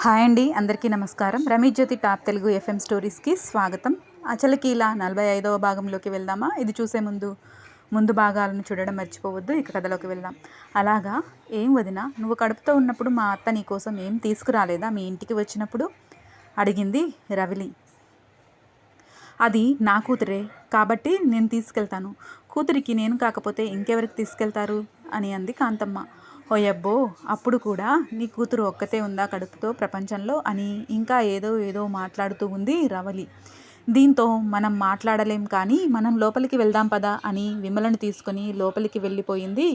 Hi అండి అందరికీ నమస్కారం. రమేష్ జ్యోతి టాప్ తెలుగు ఎఫ్ఎం స్టోరీస్కి స్వాగతం. అచలకీల నలభై ఐదవ భాగంలోకి వెళ్దామా? ఇది చూసే ముందు ముందు భాగాలను చూడడం మర్చిపోవద్దు ఇక కథలోకి వెళ్దాం. అలాగా? ఏం వదినా నువ్వు కడుపుతో ఉన్నప్పుడు మా అత్త నీ కోసం ఏం తీసుకురాలేదా మీ ఇంటికి వచ్చినప్పుడు? అడిగింది రవిలి. అది నా కూతురే కాబట్టి నేను తీసుకెళ్తాను. కూతురికి నేను కాకపోతే ఇంకెవరికి తీసుకెళ్తారు? అని అంది కాంతమ్మ. ఓయబ్బో అప్పుడు కూడా నీ కూతురు ఒక్కతే ఉందా కడుపుతో ప్రపంచంలో అని ఇంకా ఏదో ఏదో మాట్లాడుతూ ఉంది రవలి. దీంతో మనం మాట్లాడలేం కానీ మనం లోపలికి వెళ్దాం పదా అని విమలను తీసుకొని లోపలికి వెళ్ళిపోయింది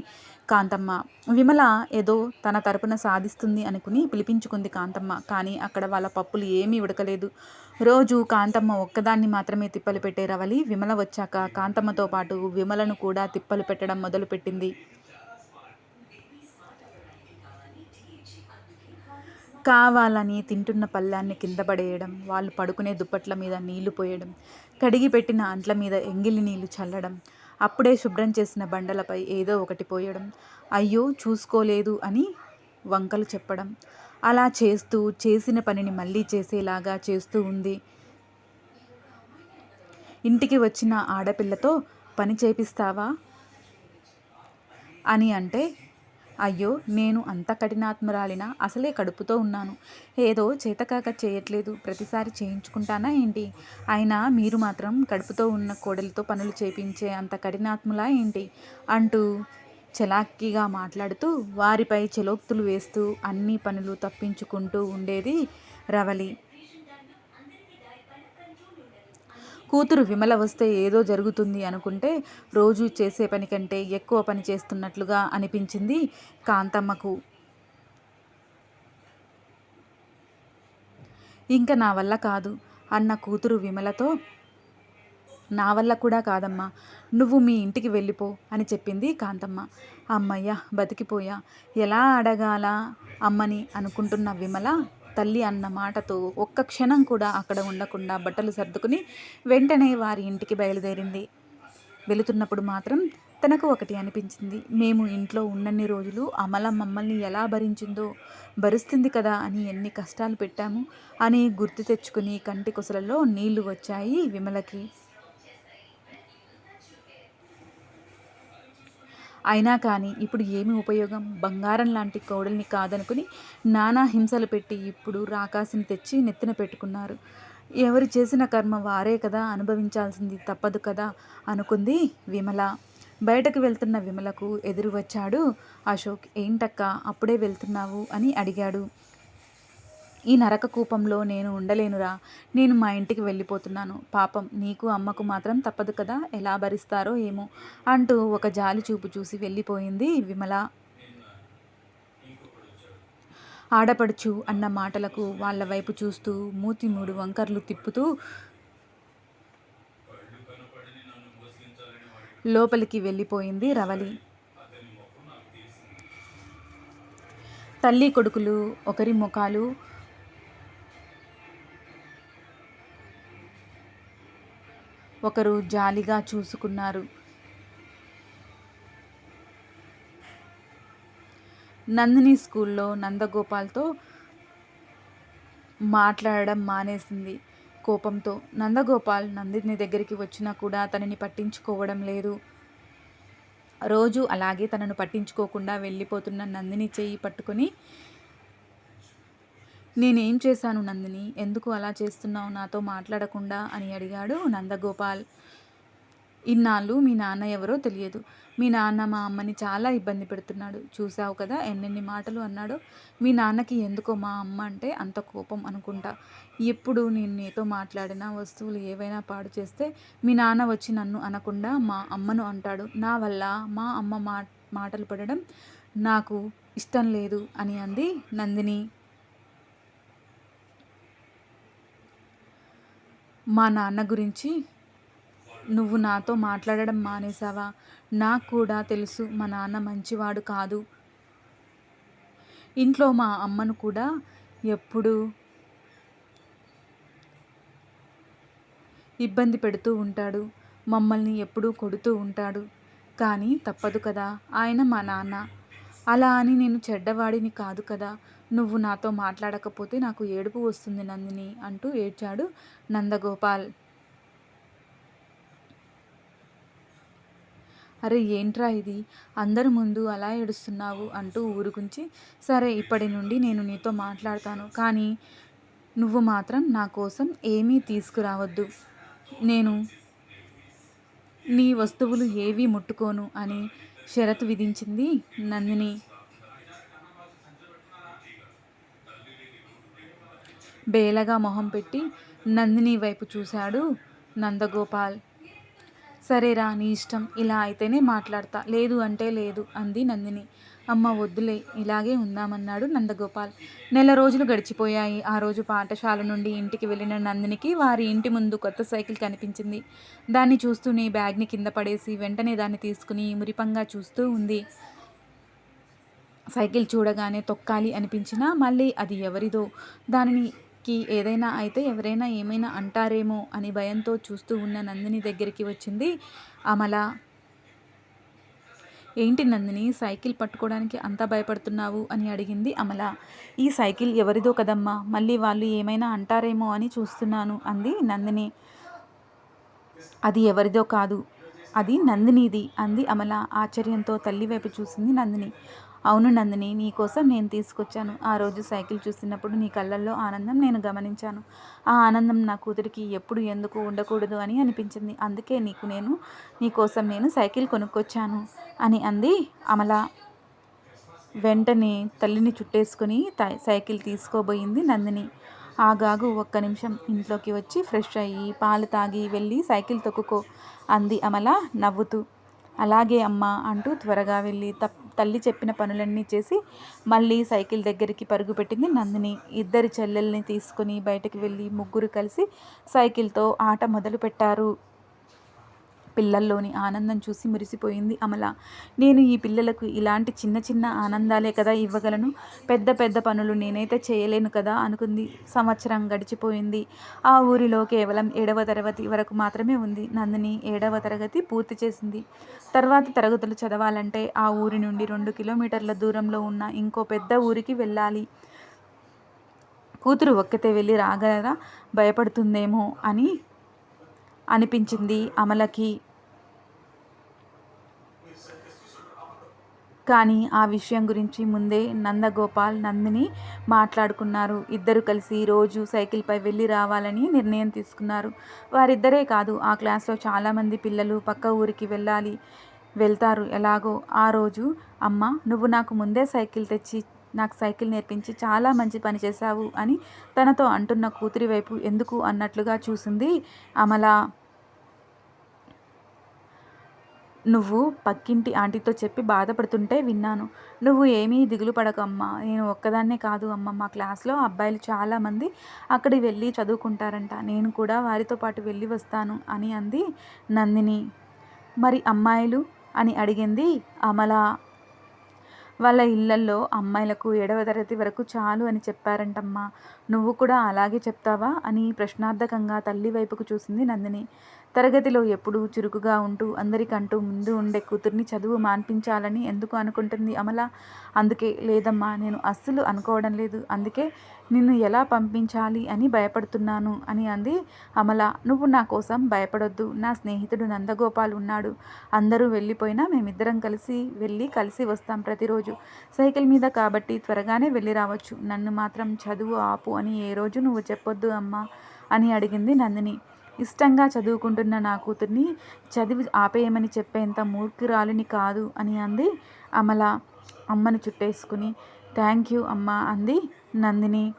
కాంతమ్మ. విమల ఏదో తన తరపున సాధిస్తుంది అనుకుని పిలిపించుకుంది కాంతమ్మ. కానీ అక్కడ వాళ్ళ పప్పులు ఏమీ ఉడకలేదు. రోజు కాంతమ్మ ఒక్కదాన్ని మాత్రమే తిప్పలు పెట్టే రవలి విమల వచ్చాక కాంతమ్మతో పాటు విమలను కూడా తిప్పలు పెట్టడం మొదలుపెట్టింది. కావాలని తింటున్న పళ్ళాన్ని కింద పడేయడం వాళ్ళు పడుకునే దుప్పట్ల మీద నీళ్ళు పోయడం కడిగి పెట్టిన అంట్ల మీద ఎంగిలి నీళ్ళు చల్లడం అప్పుడే శుభ్రం చేసిన బండలపై ఏదో ఒకటి పోయడం అయ్యో చూసుకోలేదు అని వంకలు చెప్పడం. అలా చేస్తూ చేసిన పనిని మళ్ళీ చేసేలాగా చేస్తూ ఉంది. ఇంటికి వచ్చిన ఆడపిల్లతో పని చేపిస్తావా? అని అంటే అయ్యో నేను అంత కఠినాత్మరాలినా? అసలే కడుపుతో ఉన్నాను. ఏదో చేతకాక చేయట్లేదు. ప్రతిసారి చేయించుకుంటానా ఏంటి? అయినా మీరు మాత్రం కడుపుతో ఉన్న కోడలితో పనులు చేయించే అంత కఠినాత్ములా ఏంటి? అంటూ చలాకీగా మాట్లాడుతూ వారిపై చెలోక్తులు వేస్తూ అన్ని పనులు తప్పించుకుంటూ ఉండేది రవలి. కూతురు విమల వస్తే ఏదో జరుగుతుంది అనుకుంటే రోజు చేసే పని కంటే ఎక్కువ పని చేస్తున్నట్లుగా అనిపించింది కాంతమ్మకు. ఇంకా నా వల్ల కాదు అన్న కూతురు విమలతో నా వల్ల కూడా కాదమ్మా నువ్వు మీ ఇంటికి వెళ్ళిపో అని చెప్పింది కాంతమ్మ. అమ్మయ్య బతికిపోయా. ఎలా అడగాల అమ్మని అనుకుంటున్న విమల తల్లి అన్న మాటతో ఒక్క క్షణం కూడా అక్కడ ఉండకుండా బట్టలు సర్దుకుని వెంటనే వారి ఇంటికి బయలుదేరింది. వెళుతున్నప్పుడు మాత్రం తనకు ఒకటి అనిపించింది. మేము ఇంట్లో ఉన్నన్ని రోజులు అమల మమ్మల్ని ఎలా భరించిందో భరిస్తుంది కదా అని ఎన్ని కష్టాలు పెట్టాము అని గుర్తు తెచ్చుకుని కంటి కొసలలో నీళ్ళు వచ్చాయి విమలకి. అయినా కానీ ఇప్పుడు ఏమి ఉపయోగం? బంగారం లాంటి కోడల్ని కాదనుకుని నానా హింసలు పెట్టి ఇప్పుడు రాకాసిని తెచ్చి నెత్తిన పెట్టుకున్నారు. ఎవరు చేసిన కర్మ వారే కదా అనుభవించాల్సింది తప్పదు కదా అనుకుంది విమల. బయటకు వెళ్తున్న విమలకు ఎదురు వచ్చాడు అశోక్. ఏంటక్క? అప్పుడే వెళ్తున్నావు? అని అడిగాడు. ఈ నరక కూపంలో నేను ఉండలేనురా. నేను మా ఇంటికి వెళ్ళిపోతున్నాను. పాపం నీకు అమ్మకు మాత్రం తప్పదు కదా. ఎలా భరిస్తారో ఏమో అంటూ ఒక జాలి చూపు చూసి వెళ్ళిపోయింది విమల. ఆడపడుచు అన్న మాటలకు వాళ్ళ వైపు చూస్తూ మూతి మూడు వంకర్లు తిప్పుతూ లోపలికి వెళ్ళిపోయింది రవలి. తల్లి కొడుకులు ఒకరి ముఖాలు ఒకరు జాలిగా చూసుకున్నారు. నందిని స్కూల్లో నందగోపాల్తో మాట్లాడడం మానేసింది కోపంతో. నందగోపాల్ నందిని దగ్గరికి వచ్చినా కూడా తనని పట్టించుకోవడం లేదు. రోజు అలాగే తనను పట్టించుకోకుండా వెళ్ళిపోతున్న నందిని చేయి పట్టుకొని నేనేం చేశాను నందిని? ఎందుకు అలా చేస్తున్నావు? నాతో మాట్లాడకుండా అని అడిగాడు నందగోపాల్. ఇన్నాళ్ళు మీ నాన్న ఎవరో తెలియదు. మీ నాన్న మా అమ్మని చాలా ఇబ్బంది పెడుతున్నాడు. చూసావు కదా ఎన్నెన్ని మాటలు అన్నాడో. మీ నాన్నకి ఎందుకో మా అమ్మ అంటే అంత కోపం అనుకుంటా. ఎప్పుడు నేను నీతో మాట్లాడిన వస్తువులు ఏవైనా పాడు చేస్తే మీ నాన్న వచ్చి నన్ను అనకుండా మా అమ్మను అంటాడు. నా వల్ల మా అమ్మ మా మాటలు పడడం నాకు ఇష్టం లేదు అని అంది నందిని. మా నాన్న గురించి నువ్వు నాతో మాట్లాడడం మానేసావా నాకు కూడా తెలుసు మా నాన్న మంచివాడు కాదు. ఇంట్లో మా అమ్మను కూడా ఎప్పుడు ఇబ్బంది పెడుతూ ఉంటాడు. మమ్మల్ని ఎప్పుడూ కొడుతూ ఉంటాడు. కానీ తప్పదు కదా ఆయన మా నాన్న. అలా అని నేను చెడ్డవాడిని కాదు కదా నువ్వు నాతో మాట్లాడకపోతే నాకు ఏడుపు వస్తుంది నందిని అంటూ ఏడ్చాడు నందగోపాల్. అరే ఏంట్రా ఇది? అందరి ముందు అలా ఏడుస్తున్నావు అంటూ ఊరుకుంచి సరే ఇప్పటి నుండి నేను నీతో మాట్లాడతాను కానీ నువ్వు మాత్రం నా కోసం ఏమీ తీసుకురావద్దు. నేను నీ వస్తువులు ఏవీ ముట్టుకోను అని షరతు విధించింది నందిని. బేలగా మొహం పెట్టి నందిని వైపు చూశాడు నందగోపాల్. సరేరా నీ ఇష్టం. ఇలా అయితేనే మాట్లాడతా. లేదు అంటే లేదు అంది నందిని. అమ్మ వద్దులే ఇలాగే ఉందామన్నాడు నందగోపాల్. నెల రోజులు గడిచిపోయాయి. ఆ రోజు పాఠశాల నుండి ఇంటికి వెళ్ళిన నందినికి వారి ఇంటి ముందు కొత్త సైకిల్ కనిపించింది. దాన్ని చూస్తూనే బ్యాగ్ని కింద పడేసి వెంటనే దాన్ని తీసుకుని మురిపంగా చూస్తూ ఉంది. సైకిల్ చూడగానే తొక్కాలి అనిపించినా మళ్ళీ అది ఎవరిదో దానిని కి ఏదైనా అయితే ఎవరైనా ఏమైనా అంటారేమో అని భయంతో చూస్తూ ఉన్న నందిని దగ్గరికి వచ్చింది. అమల ఏంటి నందిని సైకిల్ పట్టుకోవడానికి అంత భయపడుతున్నావు? అని అడిగింది అమల. ఈ సైకిల్ ఎవరిదో కదమ్మా మళ్ళీ వాళ్ళు ఏమైనా అంటారేమో అని చూస్తున్నాను అంది నందిని. అది ఎవరిదో కాదు అది నందినిది అంది అమల ఆశ్చర్యంతో తల్లి వైపు చూసింది నందిని. అవును నందిని నీకోసం నేను తీసుకొచ్చాను. ఆ రోజు సైకిల్ చూసినప్పుడు నీ కళ్ళల్లో ఆనందం నేను గమనించాను. ఆ ఆనందం నా కూతురికి ఎప్పుడు ఎందుకు ఉండకూడదు అని అనిపించింది. అందుకే నీకు నేను నీకోసం నేను సైకిల్ కొనుక్కొచ్చాను అని అంది అమల. వెంటనే తల్లిని చుట్టేసుకుని సైకిల్ తీసుకోబోయింది నందిని. ఆగాగు ఒక్క నిమిషం ఇంట్లోకి వచ్చి ఫ్రెష్ అయ్యి పాలు తాగి వెళ్ళి సైకిల్ తొక్కుకో అంది అమల నవ్వుతూ. అలాగే అమ్మ అంటూ త్వరగా వెళ్ళి తల్లి చెప్పిన పనులన్నీ చేసి మళ్ళీ సైకిల్ దగ్గరికి పరుగుపెట్టింది నందిని. ఇద్దరి చెల్లెల్ని తీసుకుని బయటకు వెళ్ళి ముగ్గురు కలిసి సైకిల్తో ఆట మొదలు పెట్టారు పిల్లల్లోని ఆనందం చూసి మురిసిపోయింది అమల. నేను ఈ పిల్లలకు ఇలాంటి చిన్న చిన్న ఆనందాలే కదా ఇవ్వగలను. పెద్ద పెద్ద పనులు నేనైతే చేయలేను కదా అనుకుంది. సంవత్సరం గడిచిపోయింది. ఆ ఊరిలో కేవలం ఏడవ తరగతి వరకు మాత్రమే ఉంది. నందిని ఏడవ తరగతి పూర్తి చేసింది. తర్వాత తరగతులు చదవాలంటే ఆ ఊరి నుండి రెండు కిలోమీటర్ల దూరంలో ఉన్న ఇంకో పెద్ద ఊరికి వెళ్ళాలి. కూతురు ఒక్కతే వెళ్ళి రాగలరా? భయపడుతుందేమో అని అనిపించింది అమలకి. కానీ ఆ విషయం గురించి ముందే నందగోపాల్ నందిని మాట్లాడుకున్నారు. ఇద్దరు కలిసి రోజు సైకిల్పై వెళ్ళి రావాలని నిర్ణయం తీసుకున్నారు. వారిద్దరే కాదు ఆ క్లాస్లో చాలామంది పిల్లలు పక్క ఊరికి వెళ్ళాలి వెళ్తారు ఎలాగో ఆ రోజు. అమ్మ నువ్వు నాకు ముందే సైకిల్ తెచ్చి నాకు సైకిల్ నేర్పించి చాలా మంచి పని చేశావు అని తనతో అంటున్న కూతురి వైపు ఎందుకు అన్నట్లుగా చూసింది అమల. నువ్వు పక్కింటి ఆంటీతో చెప్పి బాధపడుతుంటే విన్నాను. నువ్వు ఏమీ దిగులు పడకమ్మా. నేను ఒక్కదాన్నే కాదు అమ్మ. మా క్లాస్లో అబ్బాయిలు చాలామంది అక్కడికి వెళ్ళి చదువుకుంటారంట. నేను కూడా వారితో పాటు వెళ్ళి వస్తాను అని అంది నందిని. మరి అమ్మాయిలు? అని అడిగింది అమల. వాళ్ళ ఇళ్ళల్లో అమ్మాయిలకు ఏడవ తరగతి వరకు చాలు అని చెప్పారంటమ్మా. నువ్వు కూడా అలాగే చెప్తావా? అని ప్రశ్నార్థకంగా తల్లి వైపుకు చూసింది నందిని. తరగతిలో ఎప్పుడూ చురుకుగా ఉంటూ అందరికంటూ ముందు ఉండే కూతుర్ని చదువు మాన్పించాలని ఎందుకు అనుకుంటుంది అమల? అందుకే లేదమ్మా నేను అస్సలు అనుకోవడం లేదు. అందుకే నిన్ను ఎలా పంపించాలి అని భయపడుతున్నాను అని అంది అమల. నువ్వు నా కోసం భయపడొద్దు. నా స్నేహితుడు నందగోపాల్ ఉన్నాడు. అందరూ వెళ్ళిపోయినా మేమిద్దరం కలిసి వెళ్ళి కలిసి వస్తాం ప్రతిరోజు. సైకిల్ మీద కాబట్టి త్వరగానే వెళ్ళి రావచ్చు. నన్ను మాత్రం చదువు ఆపు అని ఏ రోజు నువ్వు చెప్పొద్దు అమ్మా అని అడిగింది నందిని. ఇష్టంగా చదువుకుంటున్న నా కూతుర్ని చదివి ఆపేయమని చెప్పేంత మూర్ఖురాలిని కాదు అని అంది. అమల అమ్మని చుట్టేసుకుని థ్యాంక్ యూ అమ్మ అంది నందిని.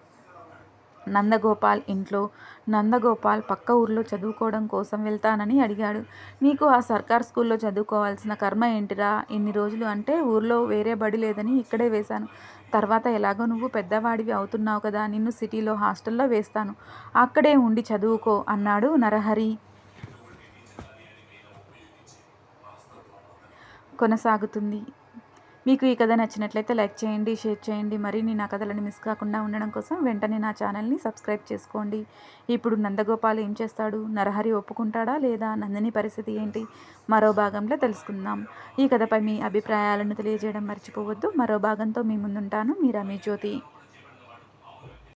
నందగోపాల్ ఇంట్లో. నందగోపాల్ పక్క ఊర్లో చదువుకోవడం కోసం వెళ్తానని అడిగాడు. నీకు ఆ సర్కార్ స్కూల్లో చదువుకోవాల్సిన కర్మ ఏంటిరా? ఇన్ని రోజులు అంటే ఊర్లో వేరే బడి లేదని ఇక్కడే వేశాను. తర్వాత ఎలాగో నువ్వు పెద్దవాడివి అవుతున్నావు కదా నిన్ను సిటీలో హాస్టల్లో వేస్తాను. అక్కడే ఉండి చదువుకో అన్నాడు నరహరి. కొనసాగుతుంది. మీకు ఈ కథ నచ్చినట్లయితే లైక్ చేయండి షేర్ చేయండి. మరిన్ని నా కథలను మిస్ కాకుండా ఉండడం కోసం వెంటనే నా ఛానల్ని సబ్స్క్రైబ్ చేసుకోండి. ఇప్పుడు నందగోపాల్ ఏం చేస్తాడు? నరహరి ఒప్పుకుంటాడా లేదా? నందిని పరిస్థితి ఏంటి? మరో భాగంలో తెలుసుకుందాం. ఈ కథపై మీ అభిప్రాయాలను తెలియజేయడం మర్చిపోవద్దు. మరో భాగంతో మీ ముందుంటాను. మీ రమేష్ జ్యోతి.